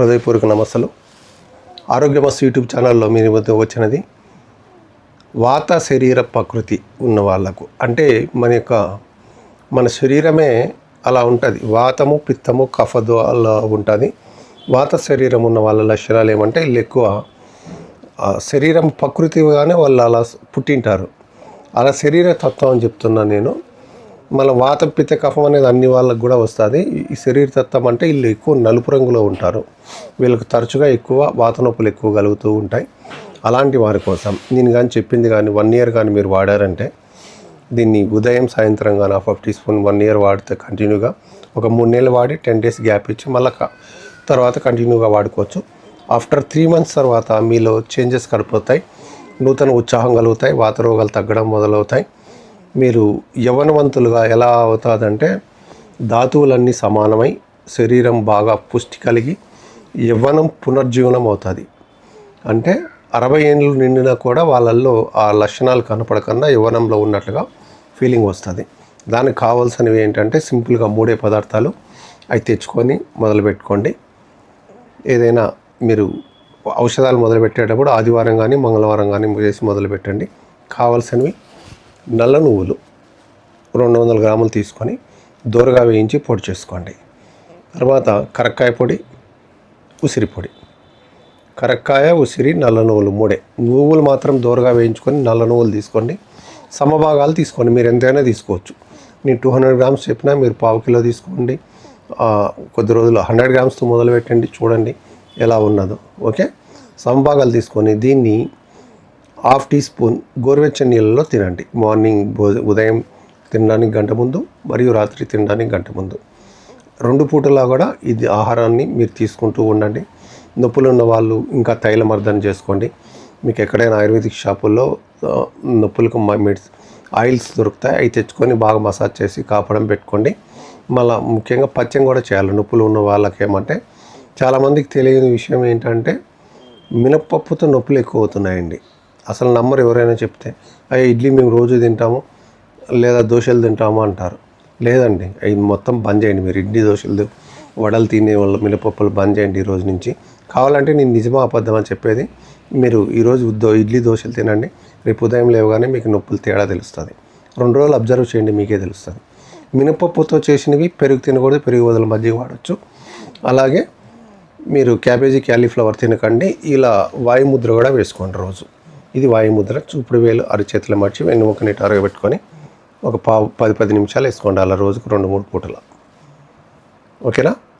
హృదయపూర్వక నమస్సులు ఆరోగ్యమస్ యూట్యూబ్ ఛానల్లో మీ వద్ద వచ్చినది వాత శరీర ప్రకృతి ఉన్న వాళ్ళకు. అంటే మన యొక్క మన శరీరమే అలా ఉంటుంది. వాతము పిత్తము కఫదు అలా ఉంటుంది. వాత శరీరం ఉన్న వాళ్ళ లక్షణాలు ఏమంటే వీళ్ళు ఎక్కువ శరీరం ప్రకృతిగానే వాళ్ళు అలా పుట్టింటారు. అలా శరీర తత్వం అని చెప్తున్నాను నేను. మళ్ళీ వాత పిత్త కఫం అనేది అన్ని వాళ్ళకు కూడా వస్తుంది. ఈ శరీర తత్వం అంటే వీళ్ళు ఎక్కువ నలుపు రంగులో ఉంటారు. వీళ్ళకి తరచుగా ఎక్కువ వాత నొప్పులు ఎక్కువ కలుగుతూ ఉంటాయి. అలాంటి వారి కోసం నేను కానీ చెప్పింది కానీ వన్ ఇయర్ కానీ మీరు వాడారంటే దీన్ని ఉదయం సాయంత్రం కానీ half half teaspoon one year వాడితే కంటిన్యూగా ఒక మూడు నెలలు వాడి టెన్ డేస్ గ్యాప్ ఇచ్చి మళ్ళీ తర్వాత కంటిన్యూగా వాడుకోవచ్చు. ఆఫ్టర్ త్రీ మంత్స్ తర్వాత మీలో చేంజెస్ కడిపోతాయి నూతన ఉత్సాహం కలుగుతాయి. వాత రోగాలు తగ్గడం మొదలవుతాయి. మీరు యవనవంతులుగా ఎలా అవుతుందంటే ధాతువులన్నీ సమానమై శరీరం బాగా పుష్టి కలిగి యవ్వనం పునర్జీవనం అవుతుంది. అంటే అరవై ఏళ్ళు నిండినా కూడా వాళ్ళల్లో ఆ లక్షణాలు కనపడకుండా యవ్వనంలో ఉన్నట్లుగా ఫీలింగ్ వస్తుంది. దానికి కావాల్సినవి ఏంటంటే సింపుల్గా మూడే పదార్థాలు అవి తెచ్చుకొని మొదలుపెట్టుకోండి ఏదైనా మీరు ఔషధాలు మొదలుపెట్టేటప్పుడు ఆదివారం కానీ మంగళవారం కానీ చేసి మొదలుపెట్టండి కావాల్సినవి నల్ల నువ్వులు రెండు వందల గ్రాములు తీసుకొని దూరగా వేయించి పొడి చేసుకోండి. తర్వాత కరక్కాయ పొడి ఉసిరి పొడి. కరక్కాయ ఉసిరి నల్ల నువ్వులు మూడే. నువ్వులు మాత్రం దూరగా వేయించుకొని నల్ల నువ్వులు తీసుకోండి. సమభాగాలు తీసుకోండి. మీరు ఎంతైనా తీసుకోవచ్చు. నేను టూ హండ్రెడ్ గ్రామ్స్ చెప్పినా మీరు పావు కిలో తీసుకోండి. కొద్ది రోజులు హండ్రెడ్ గ్రామ్స్తో మొదలు పెట్టండి చూడండి ఎలా ఉన్నదో. ఓకే? సమభాగాలు తీసుకొని దీన్ని హాఫ్ టీ స్పూన్ గోరువెచ్చని నీళ్ళలో తినండి. మార్నింగ్ ఉదయం తినడానికి గంట ముందు మరియు రాత్రి తినడానికి గంట ముందు. రెండు పూటలా కూడా ఇది ఆహారాన్ని మీరు తీసుకుంటూ ఉండండి. నొప్పులు ఉన్న వాళ్ళు ఇంకా తైలమర్దన చేసుకోండి. మీకు ఎక్కడైనా ఆయుర్వేదిక్ షాపుల్లో నొప్పులకు మెడిస్ ఆయిల్స్ దొరుకుతాయి. అవి తెచ్చుకొని బాగా మసాజ్ చేసి కాపడం పెట్టుకోండి. మళ్ళీ ముఖ్యంగా పచ్చం కూడా చేయాలి. నొప్పులు ఉన్న వాళ్ళకి ఏమంటే చాలామందికి తెలియని విషయం ఏంటంటే మినప్పప్పుతో నొప్పులు ఎక్కువ అవుతున్నాయండి. అసలు నమ్మరు ఎవరైనా చెప్తే అయ్యా ఇడ్లీ మేము రోజు తింటాము లేదా దోశలు తింటాము అంటారు. లేదండి అవి మొత్తం బంద్ చేయండి మీరు. ఇడ్లీ దోశలు వడలు తినే వాళ్ళు మినపప్పులు బంద్ చేయండి ఈ రోజు నుంచి. కావాలంటే నేను నిజమా అబద్ధం అని చెప్పేది మీరు ఈరోజు ఇడ్లీ దోశలు తినండి రేపు ఉదయం లేవగానే మీకు నొప్పులు తేడా తెలుస్తుంది. రెండు రోజులు అబ్జర్వ్ చేయండి మీకే తెలుస్తుంది. మినపప్పుతో చేసినవి పెరుగు తినకూడదు పెరుగు వదల మధ్య వాడచ్చు. అలాగే మీరు క్యాబేజీ క్యాలీఫ్లవర్ తినకండి ఇలా వాయుముద్ర కూడా వేసుకోండి రోజు. ఇది వాయుముద్ర చూపుడు వేలు అరచేతుల మర్చి వెన్నుముక నీటి అరగబెట్టుకొని ఒక పావు పది పది నిమిషాలు వేసుకోండి అలా రోజుకు రెండు మూడు పూటలు. ఓకేనా?